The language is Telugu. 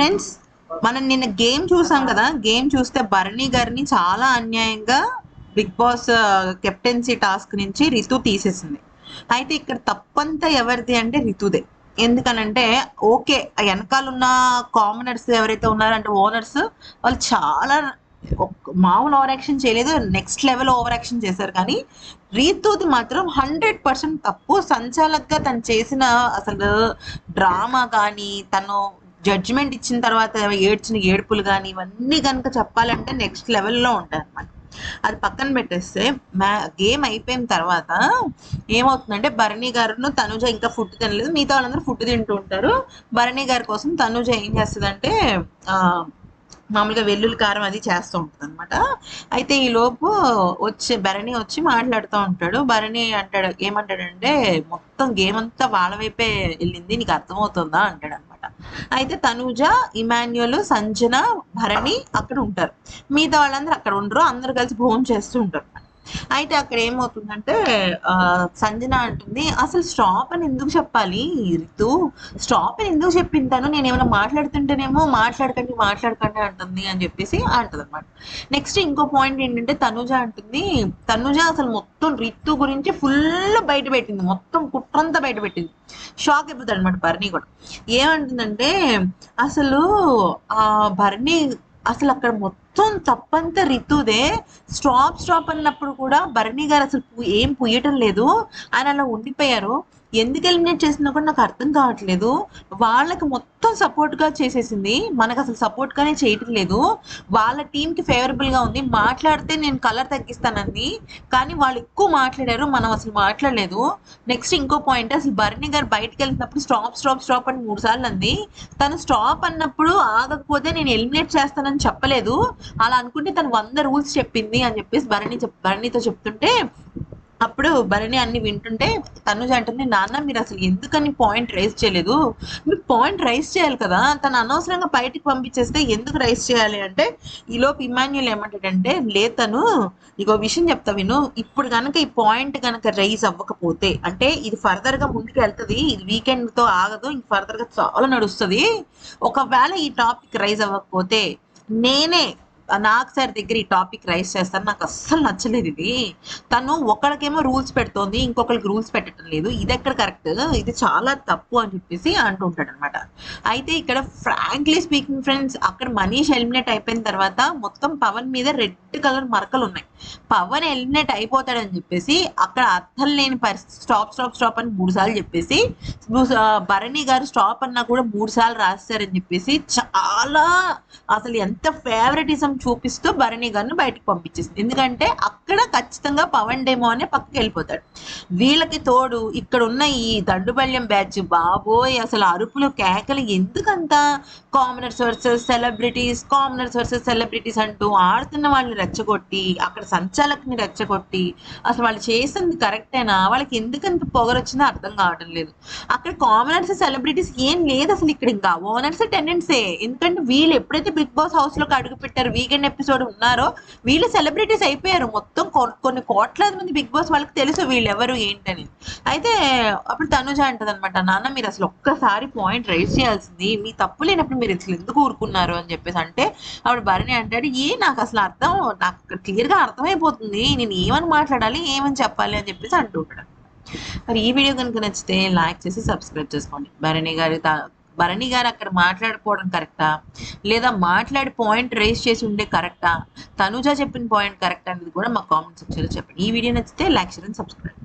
ఫ్రెండ్స్ మనం నిన్న గేమ్ చూసాం కదా గేమ్ చూస్తే భరణి గారిని చాలా అన్యాయంగా బిగ్ బాస్ కెప్టెన్సీ టాస్క్ నుంచి రితు తీసేసింది. అయితే ఇక్కడ తప్పంతా ఎవరిది అంటే రితుదే. ఎందుకనంటే ఓకే వెనకాల ఉన్న కామనర్స్ ఎవరైతే ఉన్నారో అంటే ఓనర్స్ వాళ్ళు చాలా మామూలు ఓవర్ యాక్షన్ చేయలేదు నెక్స్ట్ లెవెల్ ఓవర్ యాక్షన్ చేశారు. కానీ రీతూది మాత్రం హండ్రెడ్ పర్సెంట్ తప్పు. సంచాలక్గా తను చేసిన అసలు డ్రామా కానీ తను జడ్జిమెంట్ ఇచ్చిన తర్వాత ఏడ్చిన ఏడుపులు కానీ ఇవన్నీ కనుక చెప్పాలంటే నెక్స్ట్ లెవెల్లో ఉంటాయి అనమాట అది పక్కన పెట్టేస్తే మ్యా గేమ్ అయిపోయిన తర్వాత ఏమవుతుందంటే భరణి గారును తనుజ ఇంకా ఫుడ్ తినలేదు. మిగతా వాళ్ళందరూ ఫుడ్ తింటూ ఉంటారు. భరణి గారి కోసం తనుజ ఏం చేస్తుందంటే మామూలుగా వెల్లుల్లి కారం అది చేస్తూ ఉంటుంది అనమాట అయితే ఈ లోపు వచ్చి భరణి వచ్చి మాట్లాడుతూ ఉంటాడు. భరణి అంటాడు ఏమంటాడంటే మొత్తం గేమ్ అంతా వాళ్ళ వైపే వెళ్ళింది. నీకు అర్థమవుతుందా? అంటాడు అయితే తనూజ ఇమాన్యుల్ సంజన భరణి అక్కడ ఉంటారు. మిగతా వాళ్ళందరూ అక్కడ ఉండరు. అందరు కలిసి భోజనం చేస్తూ ఉంటారు. అయితే అక్కడ ఏమవుతుందంటే ఆ, సంజన అంటుంది అసలు స్టాప్ అని ఎందుకు చెప్పాలి రితు? స్టాప్ అని ఎందుకు చెప్పింటాను నేను ఏమైనా మాట్లాడుతుంటేనేమో మాట్లాడకండి మాట్లాడకండి అంటుంది అని చెప్పేసి అంటది అనమాట నెక్స్ట్ ఇంకో పాయింట్ ఏంటంటే తనుజ అంటుంది తనుజ అసలు మొత్తం రితు గురించి ఫుల్ బయట పెట్టింది. మొత్తం కుట్రంతా బయట పెట్టింది. షాక్ అయిపోతాడు అనమాట భరణి కూడా. ఏమంటుందంటే అసలు ఆ భరణి అసలు అక్కడ మొత్తం మొత్తం తప్పంతా రితుదే. స్టాప్ స్టాప్ అన్నప్పుడు కూడా భరణి గారు అసలు ఏం పుయ్యటం లేదు. ఆయన అలా ఉండిపోయారు. ఎందుకు ఎలిమినేట్ చేసినా కూడా నాకు అర్థం కావట్లేదు. వాళ్ళకి మొత్తం సపోర్ట్గా చేసేసింది. మనకు అసలు సపోర్ట్గానే చేయటం లేదు. వాళ్ళ టీం కి గా ఉంది. మాట్లాడితే నేను కలర్ తగ్గిస్తానంది. కానీ వాళ్ళు ఎక్కువ మాట్లాడారు. మనం అసలు మాట్లాడలేదు. నెక్స్ట్ ఇంకో పాయింట్ అసలు భరణి గారు బయటకు వెళ్తున్నప్పుడు స్టాప్ స్టాప్ స్టాప్ అని మూడు సార్లు అంది. తను స్టాప్ అన్నప్పుడు ఆగకపోతే నేను ఎలిమినేట్ చేస్తానని చెప్పలేదు. అలా అనుకుంటే తను వంద రూల్స్ చెప్పింది అని చెప్పేసి భరణి చెప్ భరణితో చెప్తుంటే అప్పుడు భరణి అన్ని వింటుంటే తనుజ అంటుంది నాన్న మీరు అసలు ఎందుకని పాయింట్ రైజ్ చేయలేదు? మీరు పాయింట్ రైజ్ చేయాలి కదా. తను అనవసరంగా బయటికి పంపించేస్తే ఎందుకు రైజ్ చేయాలి? అంటే ఈలోపు ఇమాన్యుల్ ఏమంటాడంటే లే తను నీకు విషయం చెప్తా విను. ఇప్పుడు కనుక ఈ పాయింట్ కనుక రైజ్ అవ్వకపోతే అంటే ఇది ఫర్దర్గా ముందుకు వెళ్తుంది ఇది వీకెండ్తో ఆగదు ఇంక ఫర్దర్గా చాలా నడుస్తుంది. ఒకవేళ ఈ టాపిక్ రైజ్ అవ్వకపోతే నేనే నాకు సార్ దగ్గర ఈ టాపిక్ రైస్ చేస్తాను. నాకు అస్సలు నచ్చలేదు ఇది. తను ఒకరికేమో రూల్స్ పెడుతోంది ఇంకొకరికి రూల్స్ పెట్టడం లేదు. ఇది ఎక్కడ కరెక్ట్? ఇది చాలా తప్పు అని చెప్పేసి అంటుంటాడు అనమాట అయితే ఇక్కడ ఫ్రాంక్లీ స్పీకింగ్ ఫ్రెండ్స్ అక్కడ మనీష్ ఎలిమినేట్ అయిపోయిన తర్వాత మొత్తం పవన్ మీద రెడ్ కలర్ మరకలు ఉన్నాయి. పవన్ ఎలిమినేట్ అయిపోతాడని చెప్పేసి అక్కడ అర్థం లేని పరిస్థితి స్టాప్ స్టాప్ స్టాప్ అని మూడు సార్లు చెప్పేసి భరణి గారు స్టాప్ అన్నా కూడా మూడు సార్లు రాస్తారని చెప్పేసి చాలా అసలు ఎంత ఫేవరెటిజం చూపిస్తూ భరణి గారిని బయటకు పంపించేసింది. ఎందుకంటే అక్కడ ఖచ్చితంగా పవన్ డేమో అనే పక్కకి వెళ్ళిపోతాడు. వీళ్ళకి తోడు ఇక్కడ ఉన్న ఈ దండుబల్యం బ్యాచ్ బాబోయ్ అసలు అరుపులు కేకలు ఎందుకంత? Commoners versus celebrities commoners versus celebrities అంటూ ఆడుతున్న వాళ్ళని రెచ్చగొట్టి అక్కడ సంచాలకుని రెచ్చగొట్టి అసలు వాళ్ళు చేసింది కరెక్టేనా? వాళ్ళకి ఎందుకంత పొగరొచ్చిందో అర్థం కావడం లేదు. అక్కడ కామనర్స్ సెలబ్రిటీస్ ఏం లేదు అసలు ఇక్కడ ఇంకా. ఓనర్స్ టెండెన్సే ఎందుకంటే వీళ్ళు ఎప్పుడైతే బిగ్ బాస్ హౌస్లోకి అడుగు పెట్టారు వీకెండ్ ఎపిసోడ్ ఉన్నారో వీళ్ళు సెలబ్రిటీస్ అయిపోయారు. మొత్తం కొ- కొన్ని కోట్లాది మంది బిగ్ బాస్ వాళ్ళకి తెలుసు వీళ్ళు ఎవరు ఏంటని. అయితే అప్పుడు తనుజ అంటది అనమాట నాన్న మీరు అసలు ఒక్కసారి పాయింట్ రైజ్ చేయాల్సింది. మీ తప్పు లేనప్పుడు మీరు అసలు ఎందుకు ఊరుకున్నారు? అని చెప్పేసి అంటే ఆవిడ భరణి అంటాడు ఏ నాకు అసలు అర్థం నాకు క్లియర్గా అర్థమైపోతుంది. నేను ఏమని మాట్లాడాలి ఏమని చెప్పాలి? అని చెప్పేసి అంటూ ఉంటాడు. మరి ఈ వీడియో కనుక నచ్చితే లైక్ చేసి సబ్స్క్రైబ్ చేసుకోండి. భరణి గారి భరణి గారు అక్కడ మాట్లాడుకోవడం కరెక్టా? లేదా మాట్లాడి పాయింట్ రేస్ చేసి ఉండే కరెక్టా? తనుజ చెప్పిన పాయింట్ కరెక్ట్ అనేది కూడా మా కామెంట్ సెక్షన్లో చెప్పండి. ఈ వీడియో నచ్చితే లైక్ షేర్ అండ్ సబ్స్క్రైబ్